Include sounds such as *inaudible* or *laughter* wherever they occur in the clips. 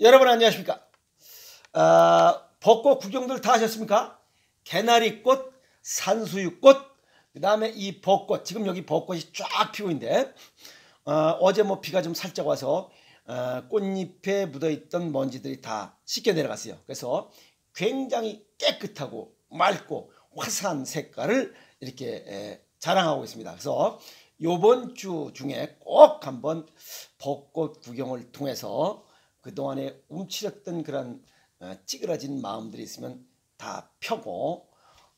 여러분 안녕하십니까? 아, 벚꽃 구경들 다 하셨습니까? 개나리꽃, 산수유꽃, 그 다음에 이 벚꽃, 지금 여기 벚꽃이 쫙 피고 있는데 어, 제뭐 비가 좀 살짝 와서 어, 꽃잎에 묻어있던 먼지들이 다 씻겨 내려갔어요. 그래서 굉장히 깨끗하고 맑고 화사한 색깔을 이렇게 에, 자랑하고 있습니다. 그래서 요번 주 중에 꼭 한번 벚꽃 구경을 통해서 그동안에 움츠렸던 그런 어, 찌그러진 마음들이 있으면 다 펴고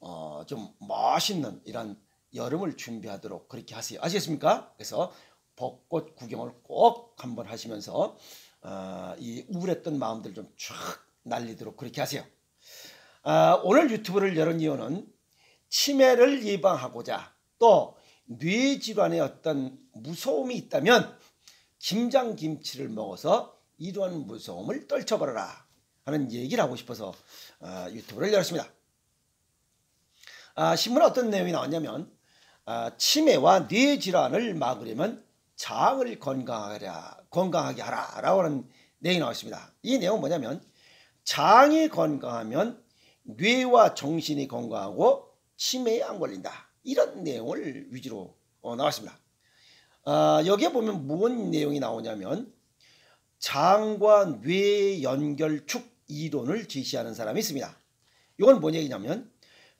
어, 좀 멋있는 이런 여름을 준비하도록 그렇게 하세요. 아시겠습니까? 그래서 벚꽃 구경을 꼭 한번 하시면서 어, 이 우울했던 마음들 좀 쫙 날리도록 그렇게 하세요. 아, 오늘 유튜브를 열은 이유는 치매를 예방하고자 또 뇌질환의 어떤 무서움이 있다면 김장김치를 먹어서 이러한 무서움을 떨쳐버려라 하는 얘기를 하고 싶어서 어, 유튜브를 열었습니다. 아, 신문에 어떤 내용이 나왔냐면 아, 치매와 뇌질환을 막으려면 장을 건강하게, 건강하게 하라 라고 하는 내용이 나왔습니다. 이 내용은 뭐냐면 장이 건강하면 뇌와 정신이 건강하고 치매에 안 걸린다. 이런 내용을 위주로 어, 나왔습니다. 아, 여기에 보면 무슨 내용이 나오냐면 장과 뇌 연결축 이론을 제시하는 사람이 있습니다. 이건 뭔 얘기냐면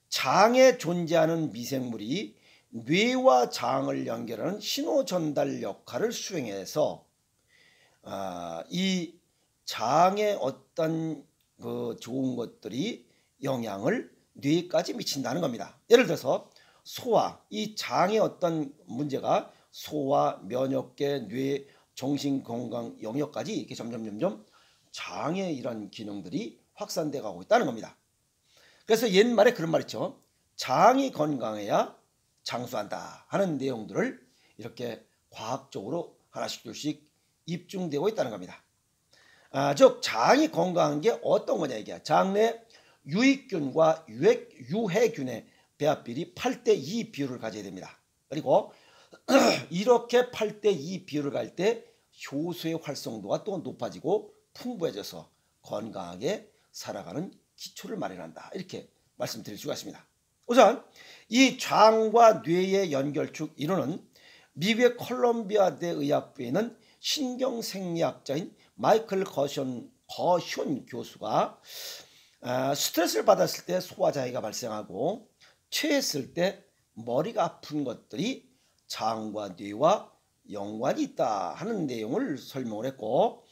장에 존재하는 미생물이 뇌와 장을 연결하는 신호 전달 역할을 수행해서 아, 이 장의 어떤 그 좋은 것들이 영향을 뇌까지 미친다는 겁니다. 예를 들어서 소화, 이 장의 어떤 문제가 소화, 면역계, 뇌, 정신 건강 영역까지 이렇게 점점 점점 장의 이런 기능들이 확산돼 가고 있다는 겁니다. 그래서 옛말에 그런 말 있죠. 장이 건강해야 장수한다 하는 내용들을 이렇게 과학적으로 하나씩 둘씩 입증되고 있다는 겁니다. 아, 즉 장이 건강한 게 어떤 거냐 이게 장내 유익균과 유해, 유해균의 배합비율이 8대 2 비율을 가져야 됩니다. 그리고 *clears throat* 이렇게 8대 2 비율을 갈 때 효소의 활성도가 또 높아지고 풍부해져서 건강하게 살아가는 기초를 마련한다. 이렇게 말씀드릴 수가 있습니다. 우선 이 장과 뇌의 연결축 이론은 미국의 콜롬비아 대 의학부에 있는 신경생리학자인 마이클 거션, 거션 교수가 아, 스트레스를 받았을 때 소화장애가 발생하고 체했을 때 머리가 아픈 것들이 장과 뇌와 연관이 있다 하는 내용을 설명을 했고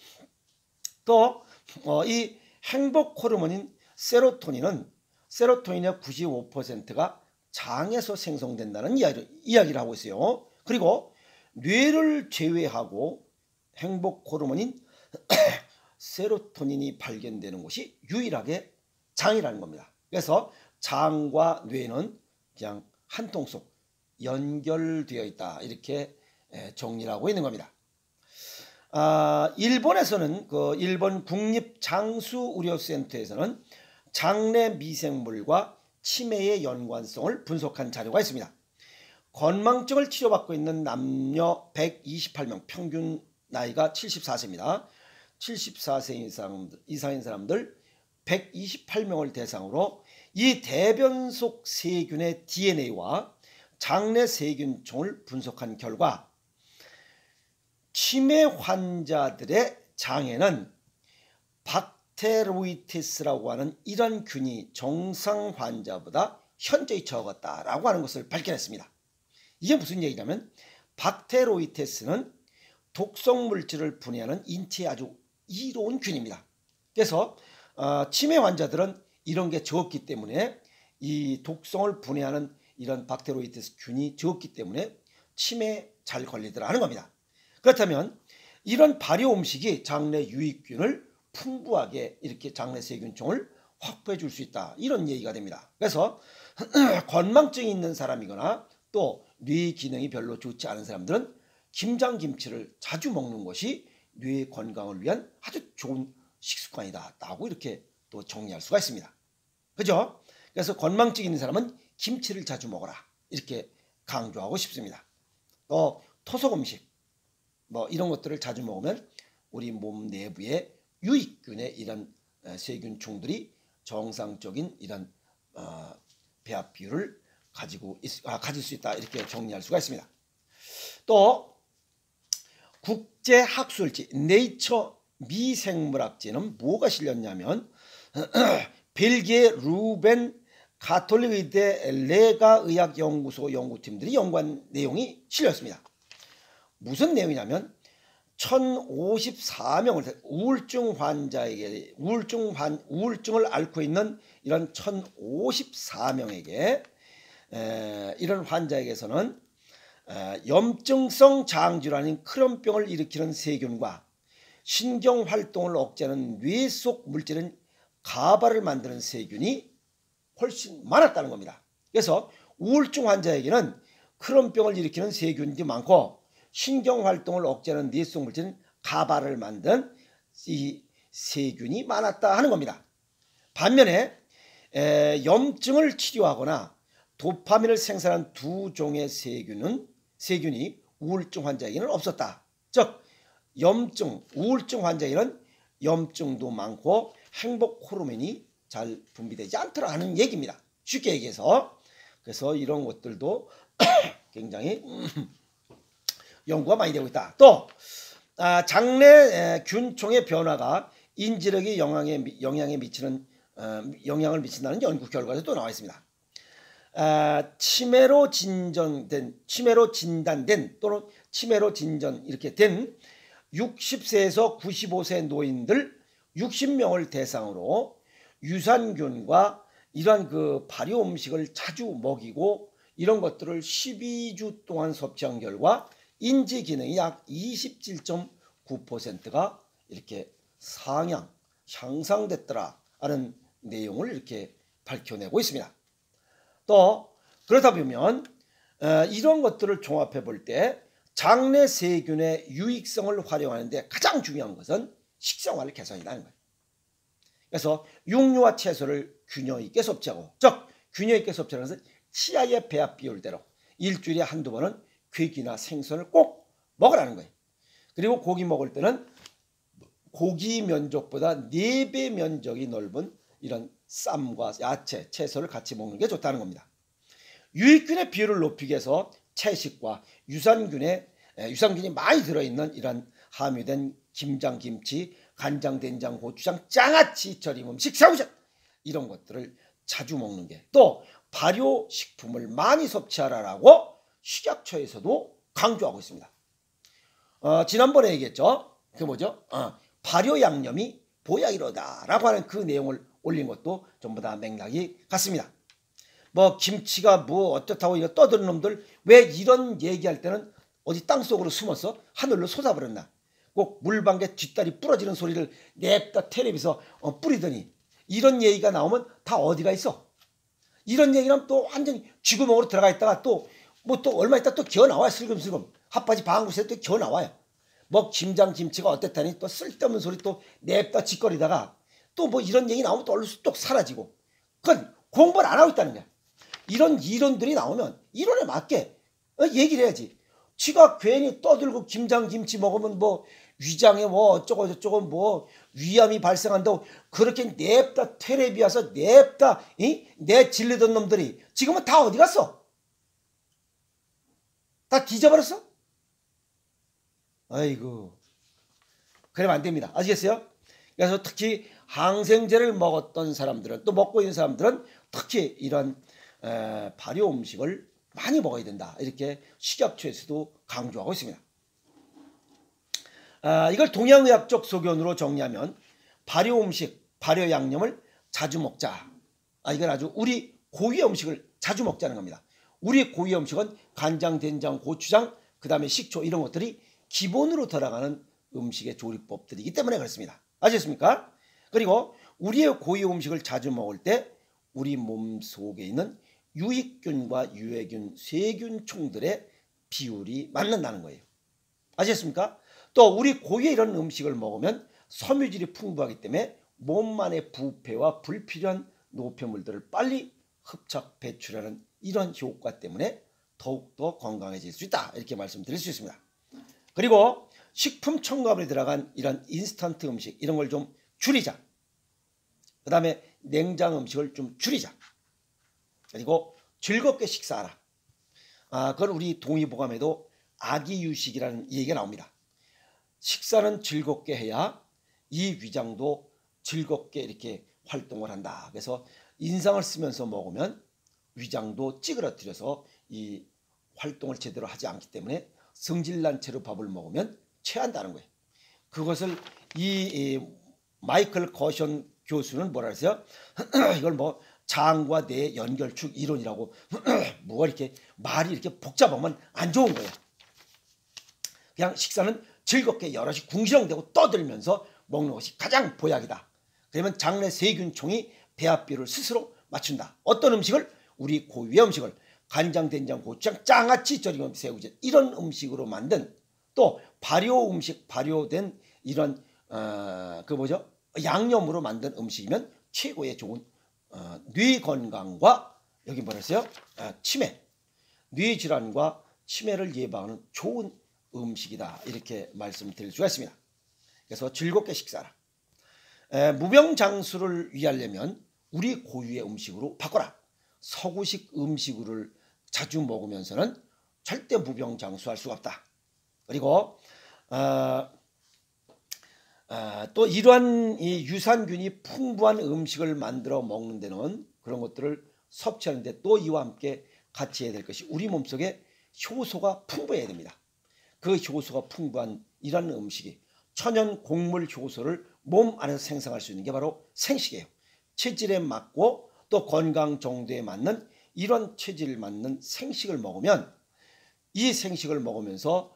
또이 어, 행복 호르몬인 세로토닌은 세로토닌의 95%가 장에서 생성된다는 이야기, 이야기를 하고 있어요. 그리고 뇌를 제외하고 행복 호르몬인 *clears throat* 세로토닌이 발견되는 곳이 유일하게 장이라는 겁니다. 그래서 장과 뇌는 그냥 한 통 속 연결되어 있다 이렇게 정리를 하고 있는 겁니다. 아, 일본에서는 그 일본 국립 장수 의료 센터에서는 장내 미생물과 치매의 연관성을 분석한 자료가 있습니다. 건망증을 치료받고 있는 남녀 128명 평균 나이가 74세입니다. 74세 이상, 이상인 사람들 128명을 대상으로 이 대변 속 세균의 DNA와 장내 세균총을 분석한 결과 치매 환자들의 장에는 박테로이티스라고 하는 이런 균이 정상 환자보다 현저히 적었다라고 하는 것을 발견했습니다. 이게 무슨 얘기냐면 박테로이테스는 독성 물질을 분해하는 인체에 아주 이로운 균입니다. 그래서 어, 치매 환자들은 이런 게 적기 때문에 이 독성을 분해하는 이런 박테로이티스 균이 적기 때문에 치매 잘 걸리더라 하는 겁니다. 그렇다면 이런 발효 음식이 장내 유익균을 풍부하게 이렇게 장내 세균총을 확보해 줄 수 있다. 이런 얘기가 됩니다. 그래서 *clears throat* 건망증이 있는 사람이거나 또 뇌 기능이 별로 좋지 않은 사람들은 김장김치를 자주 먹는 것이 뇌 건강을 위한 아주 좋은 식습관이다. 라고 이렇게 또 정리할 수가 있습니다. 그죠? 그래서 건망증 있는 사람은 김치를 자주 먹어라. 이렇게 강조하고 싶습니다. 또 토속 음식 뭐 이런 것들을 자주 먹으면 우리 몸 내부에 유익균의 이런 세균총들이 정상적인 이런 어, 배합 비율을 가지고 있, 아, 가질 수 있다 이렇게 정리할 수가 있습니다. 또 국제 학술지 네이처 미생물학지는 뭐가 실렸냐면 *clears throat* 벨기에 루벤 가톨릭 의대 레가 의학 연구소 연구팀들이 연구한 내용이 실렸습니다. 무슨 내용이냐면 1054명을 우울증 환자에게 우울증 환 우울증을 앓고 있는 이런 1054명에게 에, 이런 환자에게서는 에, 염증성 장질환인 크론병을 일으키는 세균과 신경 활동을 억제하는 뇌 속 물질인 가바를 만드는 세균이 훨씬 많았다는 겁니다. 그래서 우울증 환자에게는 크론병을 일으키는 세균이 많고 신경 활동을 억제하는 뇌속 물질인 가바를 만든 이 세균이 많았다 하는 겁니다. 반면에 에, 염증을 치료하거나 도파민을 생산한 두 종의 세균은 세균이 우울증 환자에게는 없었다. 즉 염증, 우울증 환자에게는 염증도 많고 행복 호르몬이 잘 분비되지 않더라 하는 얘기입니다. 쉽게 얘기해서 그래서 이런 것들도 *coughs* 굉장히 연구가 많이 되고 있다. 또 아, 장내 균총의 변화가 인지력에 영향에, 영향에 미치는 어, 영향을 미친다는 연구 결과도 또 나와 있습니다. 아, 치매로 진전된 치매로 진단된 또는 치매로 진전 이렇게 된 60세에서 95세 노인들 60명을 대상으로 유산균과 이러한 그 발효 음식을 자주 먹이고 이런 것들을 12주 동안 섭취한 결과 인지 기능이 약 27.9%가 이렇게 상향, 향상됐더라 하는 내용을 이렇게 밝혀내고 있습니다. 또 그러다 보면 어, 이런 것들을 종합해 볼 때 장내 세균의 유익성을 활용하는데 가장 중요한 것은 식생활 개선이라는 거예요. 그래서 육류와 채소를 균형 있게 섭취하고 즉 균형 있게 섭취하는 것은 치아의 배합 비율대로 일주일에 한두 번은 괴기나 생선을 꼭 먹으라는 거예요. 그리고 고기 먹을 때는 고기 면적보다 4배 면적이 넓은 이런 쌈과 야채, 채소를 같이 먹는 게 좋다는 겁니다. 유익균의 비율을 높이기 위해서 채식과 유산균의 유산균이 많이 들어있는 이런 함유된 김장, 김치, 간장, 된장, 고추장, 장아찌 절임 음식, 새우젓 이런 것들을 자주 먹는 게 또 발효 식품을 많이 섭취하라라고 식약처에서도 강조하고 있습니다. 어, 지난번에 얘기했죠. 그 뭐죠? 어, 발효 양념이 보약이로다라고 하는 그 내용을 올린 것도 전부 다 맥락이 같습니다. 뭐 김치가 뭐 어떻다고 이거 떠드는 놈들 왜 이런 얘기할 때는 어디 땅속으로 숨어서 하늘로 솟아버렸나 꼭 물방개 뒷다리 부러지는 소리를 냅다 텔레비서 어, 뿌리더니 이런 얘기가 나오면 다 어디가 있어 이런 얘기는 또 완전히 쥐구멍으로 들어가 있다가 또 뭐 또 얼마 있다 또 기어 나와요 슬금슬금. 핫바지 방구새 또 기어 나와요. 뭐 김장 김치가 어땠다니 또 쓸데없는 소리 또 냅다 짓거리다가 또 뭐 이런 얘기 나오면 또 얼른 뚝 사라지고. 그건 공부를 안 하고 있다는 거야 이런 이론들이 나오면 이론에 맞게 어, 얘기를 해야지. 지가 괜히 떠들고 김장 김치 먹으면 뭐 위장에 뭐 어쩌고 저쩌고 뭐 위암이 발생한다고 그렇게 냅다 테레비와서 냅다 이? 내 질리던 놈들이 지금은 다 어디 갔어? 다 뒤져버렸어? 아이고 그러면 안 됩니다. 아시겠어요? 그래서 특히 항생제를 먹었던 사람들은 또 먹고 있는 사람들은 특히 이런 에, 발효 음식을 많이 먹어야 된다. 이렇게 식약처에서도 강조하고 있습니다. 아, 이걸 동양의학적 소견으로 정리하면 발효 음식, 발효 양념을 자주 먹자. 아, 이건 아주 우리 고유 음식을 자주 먹자는 겁니다. 우리 고유 음식은 간장, 된장, 고추장, 그 다음에 식초 이런 것들이 기본으로 들어가는 음식의 조리법들이기 때문에 그렇습니다. 아셨습니까? 그리고 우리의 고유 음식을 자주 먹을 때 우리 몸 속에 있는 유익균과 유해균, 세균총들의 비율이 맞는다는 거예요. 아셨습니까? 또 우리 고유의 이런 음식을 먹으면 섬유질이 풍부하기 때문에 몸 안의 부패와 불필요한 노폐물들을 빨리 흡착 배출하는 이런 효과 때문에 더욱더 건강해질 수 있다. 이렇게 말씀드릴 수 있습니다. 그리고 식품 첨가물이 들어간 이런 인스턴트 음식 이런 걸 좀 줄이자. 그 다음에 냉장 음식을 좀 줄이자. 그리고 즐겁게 식사하라. 아, 그건 우리 동의보감에도 아기유식이라는 얘기가 나옵니다. 식사는 즐겁게 해야 이 위장도 즐겁게 이렇게 활동을 한다. 그래서 인상을 쓰면서 먹으면 위장도 찌그러뜨려서 이 활동을 제대로 하지 않기 때문에 성질난 채로 밥을 먹으면 체한다는 거예요. 그것을 이, 마이클 거션 교수는 뭐라 그랬어요? *clears throat* 이걸 뭐 장과 뇌 연결축 이론이라고 *clears throat* 뭐가 이렇게 말이 이렇게 복잡하면 안 좋은 거예요. 그냥 식사는 즐겁게 여럿이 궁시렁대고 떠들면서 먹는 것이 가장 보약이다. 그러면 장내 세균총이 배합비를 스스로 맞춘다. 어떤 음식을 우리 고유의 음식을 간장, 된장, 고추장, 장아찌, 절임 새우젓 이런 음식으로 만든 또 발효 음식, 발효된 이런 어, 그 뭐죠? 양념으로 만든 음식이면 최고의 좋은 어, 뇌 건강과 여기 뭐랬어요? 어, 치매, 뇌 질환과 치매를 예방하는 좋은 음식이다 이렇게 말씀드릴 수가 있습니다. 그래서 즐겁게 식사라. 에, 무병장수를 위하려면 우리 고유의 음식으로 바꿔라. 서구식 음식을 자주 먹으면서는 절대 무병장수할 수가 없다. 그리고 어, 어, 또 이러한 이 유산균이 풍부한 음식을 만들어 먹는 데는 그런 것들을 섭취하는데 또 이와 함께 같이 해야 될 것이 우리 몸속에 효소가 풍부해야 됩니다. 그 효소가 풍부한 이런 음식이 천연 곡물 효소를 몸 안에서 생성할 수 있는 게 바로 생식이에요. 체질에 맞고 또 건강 정도에 맞는 이런 체질을 맞는 생식을 먹으면 이 생식을 먹으면서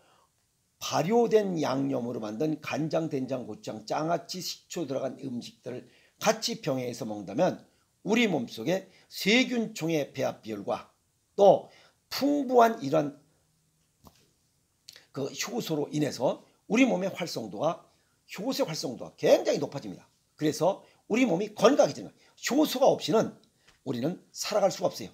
발효된 양념으로 만든 간장, 된장, 고추장, 장아찌, 식초 들어간 음식들을 같이 병행해서 먹는다면 우리 몸속에 세균총의 배합 비율과 또 풍부한 이런 그 효소로 인해서 우리 몸의 활성도가 효소의 활성도가 굉장히 높아집니다. 그래서 우리 몸이 건강해지는 효소가 없이는 우리는 살아갈 수가 없어요.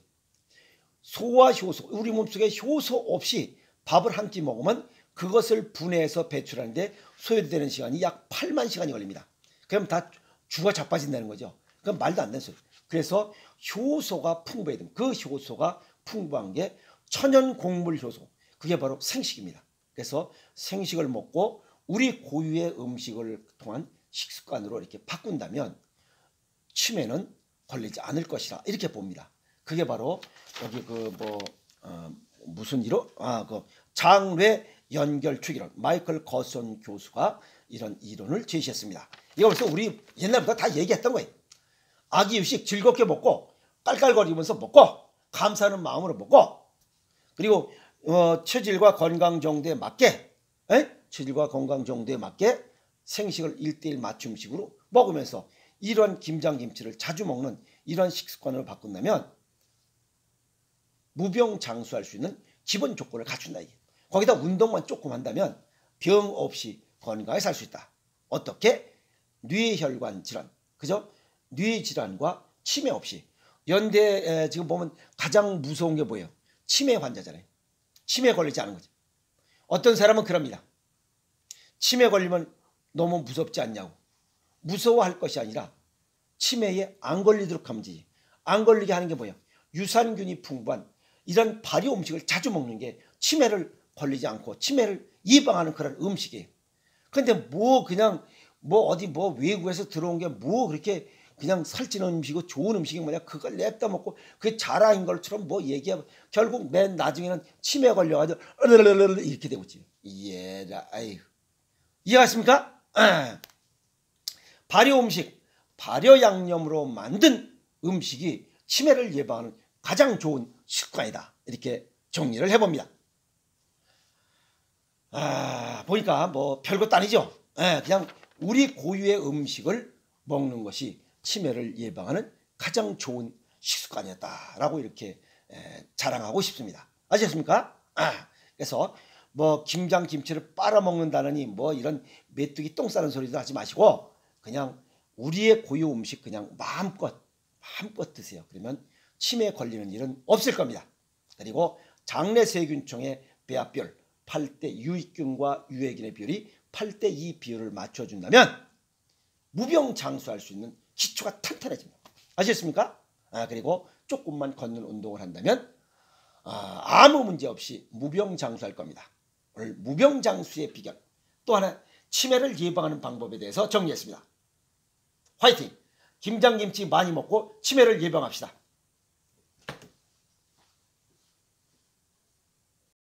소화 효소, 우리 몸속에 효소 없이 밥을 한 끼 먹으면 그것을 분해해서 배출하는데 소요되는 시간이 약 8만 시간이 걸립니다. 그럼 다 죽어 자빠진다는 거죠. 그건 말도 안 되는 소리. 그래서 효소가 풍부해야 됩니다. 그 효소가 풍부한 게 천연 곡물 효소. 그게 바로 생식입니다. 그래서 생식을 먹고 우리 고유의 음식을 통한 식습관으로 이렇게 바꾼다면 치매는 걸리지 않을 것이라 이렇게 봅니다. 그게 바로 여기 그뭐 어, 무슨 이로 아그 장뇌 연결축 이론 마이클 거선 교수가 이런 이론을 제시했습니다. 이거 벌써 우리 옛날부터 다 얘기했던 거예요. 아기 유식 즐겁게 먹고 깔깔거리면서 먹고 감사하는 마음으로 먹고 그리고 어, 체질과 건강 정도에 맞게 에? 체질과 건강 정도에 맞게 생식을 일대일 맞춤식으로 먹으면서 이런 김장김치를 자주 먹는 이런 식습관을 바꾼다면 무병장수할 수 있는 기본 조건을 갖춘다. 거기다 운동만 조금 한다면 병 없이 건강하게 살 수 있다. 어떻게? 뇌혈관 질환, 그죠? 뇌 질환과 치매 없이 연대 지금 보면 가장 무서운 게 뭐예요? 치매 환자잖아요. 치매 걸리지 않은 거죠. 어떤 사람은 그럽니다. 치매 걸리면 너무 무섭지 않냐고. 무서워할 것이 아니라 치매에 안 걸리도록 하면 되지. 안 걸리게 하는 게 뭐예요? 유산균이 풍부한 이런 발효 음식을 자주 먹는 게 치매를 걸리지 않고 치매를 예방하는 그런 음식이에요. 근데 뭐 그냥 뭐 어디 뭐 외국에서 들어온 게 뭐 그렇게 그냥 살찌는 음식이고 좋은 음식이 뭐냐 그걸 냅다 먹고 그게 자랑인 것처럼 뭐 얘기하고 결국 맨 나중에는 치매 걸려가지고 이렇게 되고 있지. 예라 아이 이해하십니까? 발효 음식 발효 양념으로 만든 음식이 치매를 예방하는 가장 좋은 습관이다. 이렇게 정리를 해봅니다. 아, 보니까 뭐 별것도 아니죠. 예, 그냥 우리 고유의 음식을 먹는 것이 치매를 예방하는 가장 좋은 식습관이었다라고 이렇게 에, 자랑하고 싶습니다. 아시겠습니까? 아, 그래서 뭐 김장 김치를 빨아 먹는다느니 뭐 이런 메뚜기 똥 싸는 소리도 하지 마시고 그냥 우리의 고유 음식 그냥 마음껏 마음껏 드세요. 그러면 치매 걸리는 일은 없을 겁니다. 그리고 장내 세균총의 배합별 8대 유익균과 유해균의 비율이 8대 2 비율을 맞춰준다면 무병장수할 수 있는 기초가 탄탄해집니다. 아시겠습니까? 아, 그리고 조금만 걷는 운동을 한다면 아, 아무 문제 없이 무병장수할 겁니다. 오늘 무병장수의 비결 또 하나 치매를 예방하는 방법에 대해서 정리했습니다. 화이팅! 김장김치 많이 먹고 치매를 예방합시다.